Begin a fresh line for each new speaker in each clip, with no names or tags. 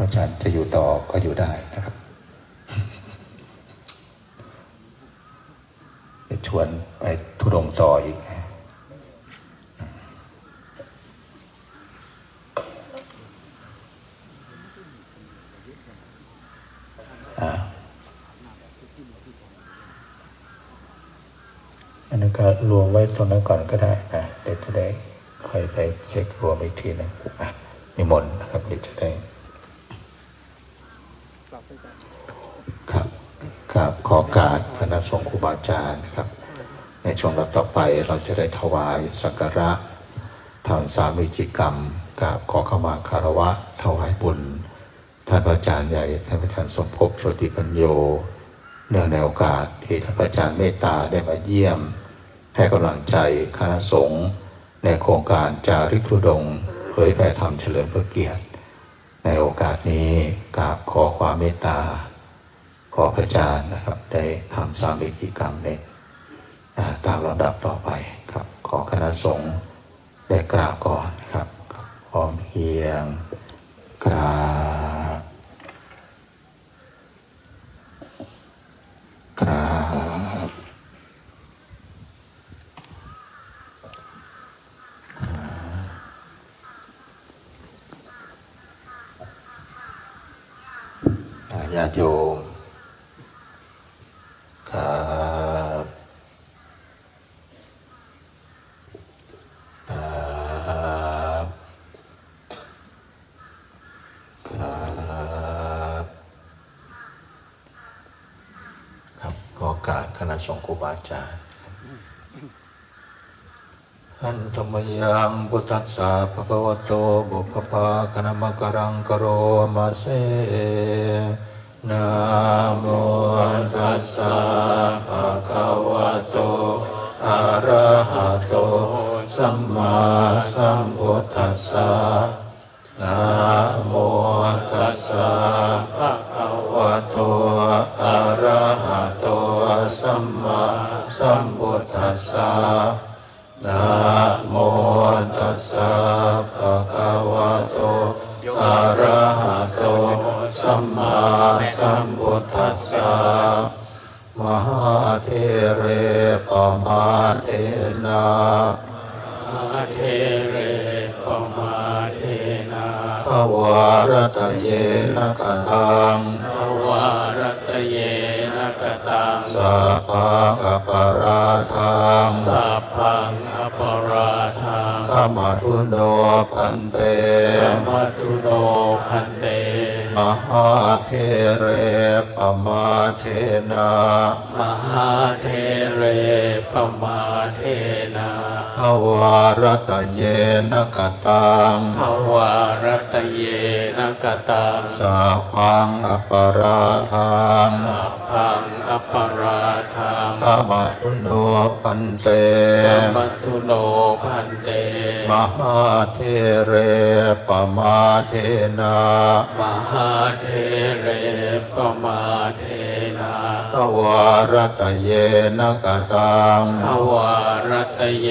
พระอาจารย์จะอยู่ต่อก็อยู่ได้นะครับจะชวนไปทุดงต่ออีกอ่าอันนั้นก็รวมไว้ตรงนั้นก่อนก็ได้นะเดี๋ยวจะได้ค่อยไปเช็ครวมอีกทีหนึงอะมีมนนะครับเดี๋ยวจะได้ ครับครับ ขอการพระนสงฆ์ครูบาอาจารย์ครับ ในช่วงรับต่อไปเราจะได้ถวายสักการะทางสามิจิกรรมกราบขอเข้ามาคารวะ ถวายบุญท่านพระอาจารย์ใหญ่ท่านพระอาจารย์สมภพโชติปัญโยเนื่องในโอกาสที่ท่านพระอาจารย์เมตตาได้มาเยี่ยมให้กำลังใจคณะสงฆ์ในโครงการจาริกธุดงเผยแผ่ธรรมเฉลิมพระเกียรติ ในโอกาสนี้กราบขอความเมตตา ขอพระอาจารย์นะครับ ได้ทำสามวิธีกรรมในอ่าตามลำดับต่อไปครับ ขอคณะสงฆ์ได้กราบก่อนครับพร้อมเพียงกราบกราบญาติโยมครับครับครับครับขอโอ กาสคณะสงฆ์ครูบาอาจารย์อันธรรมยังพุทธัสสะภะคะวะโตบุพพาคณมะกรังกโรมาเสนะโมตัสสะภะคะวะโตอะระหะโตสัมมาสัมพุทธัสสะนะโมตัสสะภะคะวะโตอะระหะโต สัมมาสัมพุทธัสสะนะโมตัสสะภะคะวะโตอะระหะโตสัมมาสัมพุทธัสสะมหาเทเรปมาเทนะ
อาเทเรปมาเทนาภวารตเยนะกตัง
สัพพังอปาราทัง
สัพพังอปราทัง
ขมาทุโนพันเต
สัมมัตุโนพันเต
มหาเทเรปมาเทนะ
มหาเทเรปมาเทนา
ภวารตเยนะกตัง
ภวารตเยนะกตัง
สัพพังอปาราทัง
สัพพังอปราทัง
ขมาทุโนพันเต
สัมมัตุโนพันเต
มหาเทเรปมาเทนะ
มหาเทเรปมาเทนา
ภ วารตเยนะกตัง
ภวารตเย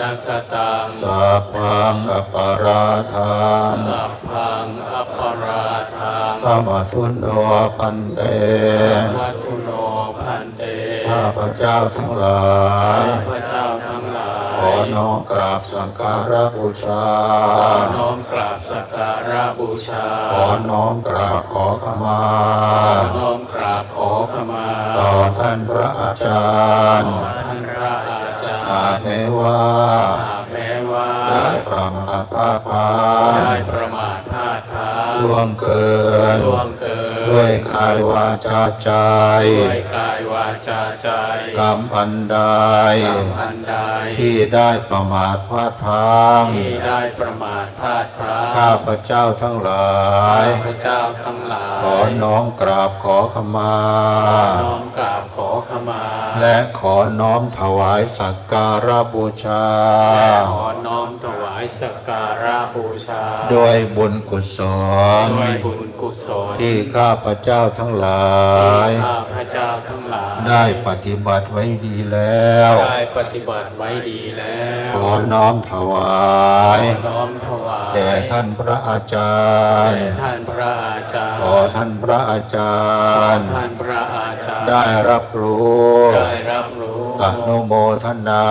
นะกตัง
สัพพังอปาราทัง
สัพพังอปราทัง
ขมาทุโนพันเต
วัตุโนพันเต
ข้าพระเจ้าทั้งหลาย
ข้าพระเจ้าทั้งหลาย
ขอ น้อมกราบสักการะบูชา
ขอน้อมกราบสักการะบูชา
ขอน้อมกราบขอขมา
ขอน้อมกราบขอขมา
ต่อท่านพระอาจารย์
ขอท่านพระอาจาร
อาจ
ย์
แม้ว่า
หากแม้ว่า
ได้ประมาทพลาดพลา
ได้
ด
ประมาทพลาดพลั้ง
ล่วงเกิน
ล่วงเกิน
ด้วยกายวาจาใจ
ด้วยกายวาจาใจ
กรรมอันใด
กรรมอันใด
ที่ได้ประมาทพลาดพลัง
ที่ได้ประมาทพลาดพลั้ง
ข้าพระเจ้าทั้งหลาย
ข้าพระเจ้าทั้งหลาย
ขอน้อมกราบขอขมา
น้อมกราบขอขมา
และขอน้อมถวายสักการะบูชา
และขอน้อมถวายสักการะบูชา
ด้วยบุญกุศล
ด้วยบุญ กุศล
ที่ข้าพระเจ้าทั้งหลาย
ข้าพระเจ้าทั้งหลาย
ได้ปฏิบัติไว้ดีแล้ว
ได้ปฏิบัติไว้ดีแล้ว
ขอน้อมถวาย
ขอน้อมถวาย
แด่ท่านพระอาจาร
แด่
ย์
ท่านพระอาจ
ท่านพระอาจารย์
ท่านพระอาจารย์
ได้รับรู้
ได้รับรู้
อนุโมทนา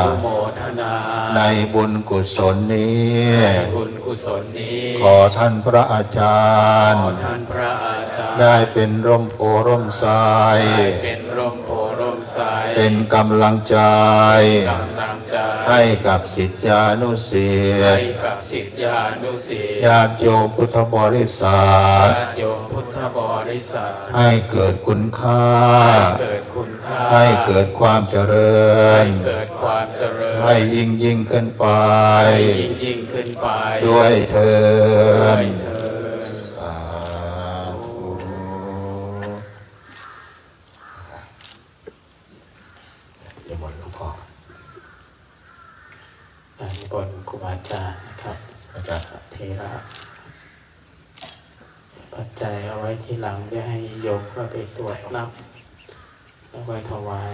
อนุโมทนา
ในบุญกุศลนี้
ในบุญกุ ศลนี้
ขอท่านพระอาจารย์
ขอท่านพระอาจารย์
ได้เป็นร่มโพร่มไทร
ได้เป็นร่มโพร่มไทร
เป็นกำลังใจ
กำลังใจ
ให้กับสิทธิานุสิษ
ให้
ย์
กับสิทธิานุสิษย์
ญาติโยมพุทธบริษัท
ญาติโยมพุทธบริษัท
ให้เกิดคุณค่า
เกิดคุณค่า
ให้เกิดความเจริ
ให้
ญ
เกิดความเจริญ
ให้ยิ่งยิ่งขึ้นไป
ยิ่งยิ่งขึ้นไป
ด้วยเถิ
ด้ว
ด
ยเถิด
สาธุนิมนต์หลวงพ่อ
อันนี้บนครูบาอาจารย์นะครับ
อาจารย์
เทระปัจจัยเอาไว้ที่หลังจะให้โยมก็ไปตรวจรับแล้ว ไว้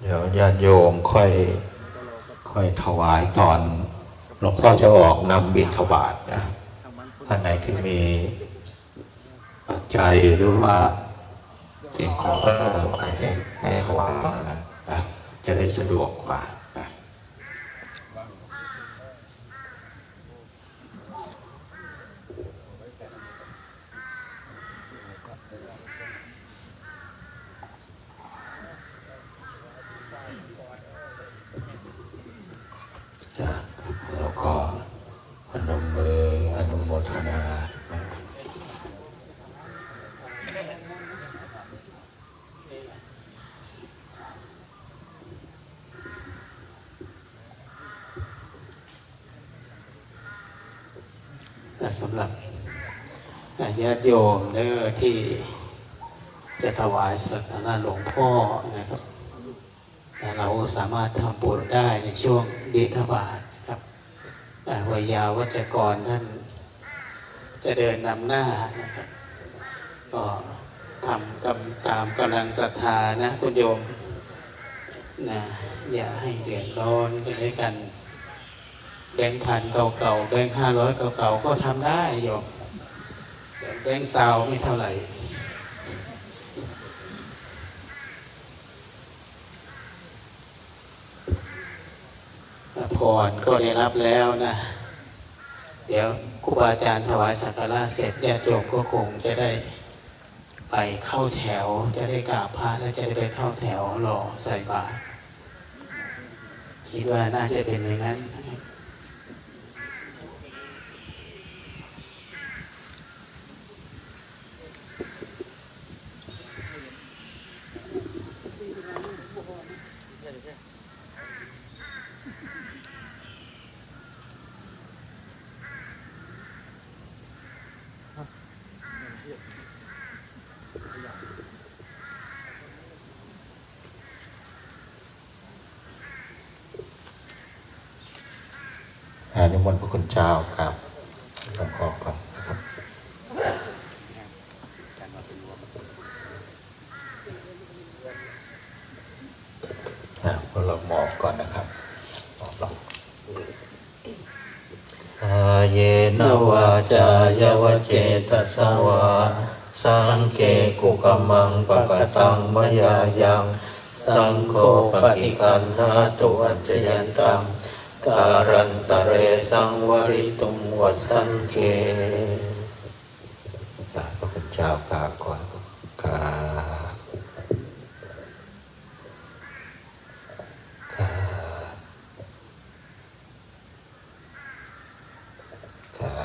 เดี๋ยวญาติโยมค่อย ค่อยถวายตอนหลวงพ่อจะออกนำบิณฑบาตนะท่านไหนที่มีปัจจัยหรือว่าสิ่งของก็ให้ให้ให้ถวายตอนนั้นนะจะได้สะดวกกว่านะ จ้ะแล้วก็พนมมืออนุโมทนา
และ สำหรับญาติโยมเด้อที่จะถวายสักการะหลวงพ่อนะครับเราสามารถทำบุญได้ในช่วงบิณฑบาตนะครับวิยาวัจกรท่านจะเดินนำหน้านะครับก็ทำกำตามกำลังศรัทธานะคุณโยมนะอย่าให้เดือดร้อนกันด้วยกัน แบงค์พันเก่าๆแบงค์ห้าร้อยเก่าๆก็ทำได้โยมแบงค์ซาวไม่เท่าไหร่พรก็ได้รับแล้วนะ เดี๋ยวครูบาอาจารย์ถวายสักการะเสร็จญาติโยมก็คงจะได้ไปเข้าแถว จะได้กราบพระและจะได้ไปเข้าแถวรอใส่บาตรคิดว่าน่าจะเป็นอย่างนั้น นิ
มนต์พระคุณเจ้าครับหลวงพ่อก่อนนะครับเราหมอบก่อนนะครับหมอบลงอาเยนวาจายวเจตสวาสังเกกุกมังปะกตังมยายัง สังโฆปฏิกันหาตุอัจจยันตัง การันตะเรสังวริตุงวัดสังเกพระพุทธเจ้ากราบก่อนกราบกราบกรา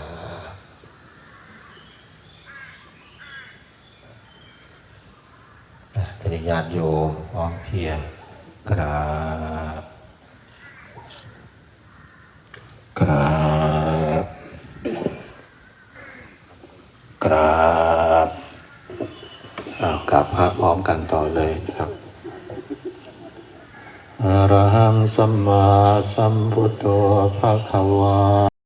บอะเป็นญาติโยมพร้อมเพรียงกราบครับครับเอากลับพระพร้อมกันต่อเลยครับอะระหัง สัมมาสัมพุทโธภะคะวา